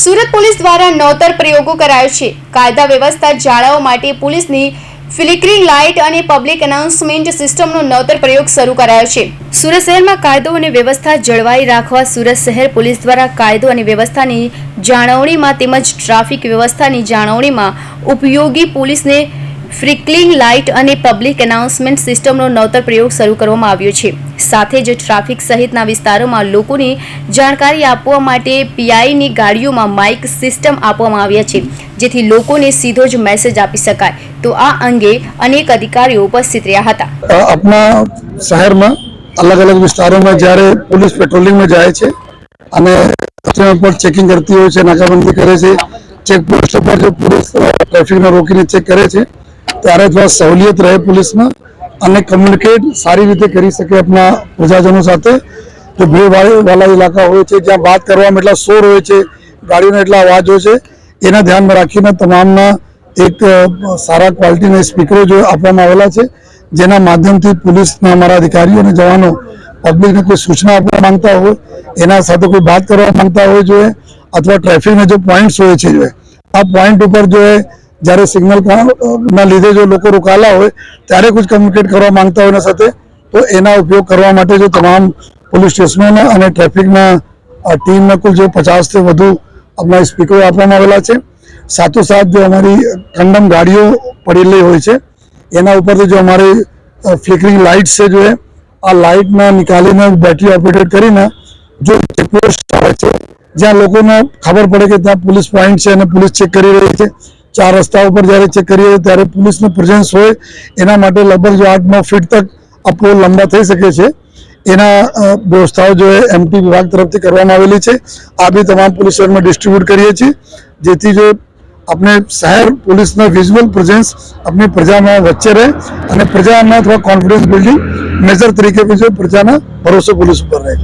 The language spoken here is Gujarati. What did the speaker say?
સુરત પોલીસ દ્વારા નવતર પ્રયોગો કરાયો છે. કાયદા વ્યવસ્થા જાળવવા માટે પોલીસની ફ્લિકરિંગ લાઇટ અને પબ્લિક એનાઉન્સમેન્ટ સિસ્ટમનો નવતર પ્રયોગ શરૂ કરાયો છે. સુરત શહેરમાં કાયદો અને વ્યવસ્થા જળવાઈ રાખવા સુરત શહેર પોલીસ દ્વારા કાયદો અને વ્યવસ્થાની જાળવણીમાં તેમજ ટ્રાફિક વ્યવસ્થાની જાળવણીમાં ઉપયોગી પોલીસને ફ્રિકલિંગ, લાઇટ અને પબ્લિક એનાઉન્સમેન્ટ સિસ્ટમનો નવતર પ્રયોગ શરૂ કરવામાં આવ્યો છે. સાથે જ ટ્રાફિક સહિતના વિસ્તારોમાં લોકોને જાણકારી આપવા માટે પીઆઈની ગાડીઓમાં માઇક સિસ્ટમ આપવામાં આવ્યા છે, જેથી લોકોને સીધો જ મેસેજ આપી શકાય. તો આ અંગે અનેક અધિકારીઓ ઉપસ્થિત રહ્યા હતા. આપણા શહેરમાં અલગ અલગ વિસ્તારોમાં જ્યારે પોલીસ પેટ્રોલિંગમાં જાય છે અને પર ચેકિંગ કરતી હોય છે, નાકાબંધી કરે છે, ચેકપોસ્ટ પર પોલીસ ટ્રાફિકને રોકીને ચેક કરે છે ત્યારે થોડા સહુલિયત રહે પોલીસમાં અને કમ્યુનિકેટ સારી રીતે કરી શકે આપણા પ્રજાજનો સાથે. જો ભીડભાડ વાળા ઇલાકા હોય છે, જ્યાં વાત કરવામાં એટલા શોર હોય છે ગાડીનો એટલા અવાજ હોય છે, એના ધ્યાનમાં રાખીને તમામના એક સારા ક્વોલિટીના સ્પીકરો જો આપવામાં આવેલા છે, જેના માધ્યમથી પોલીસના અમારા અધિકારીઓ અને જવાનો પબ્લિકને કોઈ સૂચના આપવા માંગતા હોય, એના સાથે કોઈ વાત કરવા માંગતા હોય જોઈએ અથવા ટ્રાફિકના જો પોઈન્ટ્સ હોય છે જોઈએ આ પોઈન્ટ ઉપર જો એ જ્યારે સિગ્નલ ના લીધે જો લોકો રોકાયેલા હોય, ત્યારે કુછ કમ્યુનિકેટ કરવા માંગતા હોય એના સાથે. તો એના ઉપયોગ કરવા માટે જો તમામ પોલીસ સ્ટેશનોના અને ટ્રાફિકના ટીમના કુલ જો પચાસથી વધુ આપણા સ્પીકરો આપવામાં આવેલા છે. સાથોસાથ જો અમારી કંડમ ગાડીઓ પડેલી હોય છે, એના ઉપરથી જો અમારી ફ્લિકરિંગ લાઇટ્સ છે જો આ લાઇટના નિકાલીને બેટરી ઓપરેટેડ કરીને જો ચેકપોસ્ટ આવે છે, જ્યાં લોકોને ખબર પડે કે ત્યાં પોલીસ પોઈન્ટ છે અને પોલીસ ચેક કરી રહી છે. ચાર રસ્તા ઉપર જ્યારે ચેક કરીએ ત્યારે પોલીસનું પ્રેઝન્સ હોય, એના માટે લગભગ જો આઠ, નવ ફીટ તક આ પોલ લંબા થઈ શકે છે. એના વ્યવસ્થાઓ જો એમટી વિભાગ તરફથી કરવામાં આવેલી છે. આ બી તમામ પોલીસ સ્ટેશનમાં ડિસ્ટ્રીબ્યુટ કરીએ છીએ. જેથી જો આપણે શહેર પોલીસના વિઝ્યુઅલ પ્રેઝન્સ આપણી પ્રજામાં વચ્ચે રહે અને પ્રજાના થોડા કોન્ફિડન્સ બિલ્ડિંગ મેજર તરીકે બીજો પ્રજાના ભરોસો પોલીસ ઉપર રહે છે.